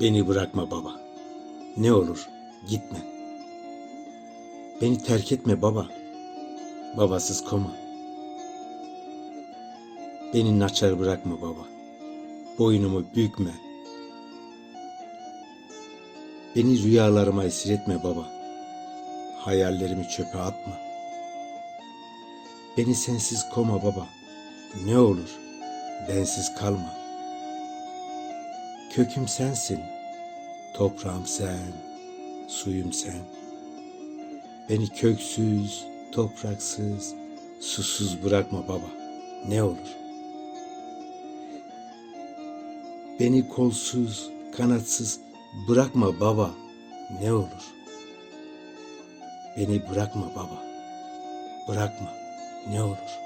Beni bırakma baba. Ne olur gitme. Beni terk etme baba. Babasız koma. Beni naçar bırakma baba. Boynumu bükme. Beni rüyalarıma esir etme baba. Hayallerimi çöpe atma. Beni sensiz koma baba. Ne olur bensiz kalma. Köküm sensin, toprağım sen, suyum sen. Beni köksüz, topraksız, susuz bırakma baba. Ne olur. Beni kolsuz, kanatsız bırakma baba. Ne olur. Beni bırakma baba. Bırakma. Ne olur.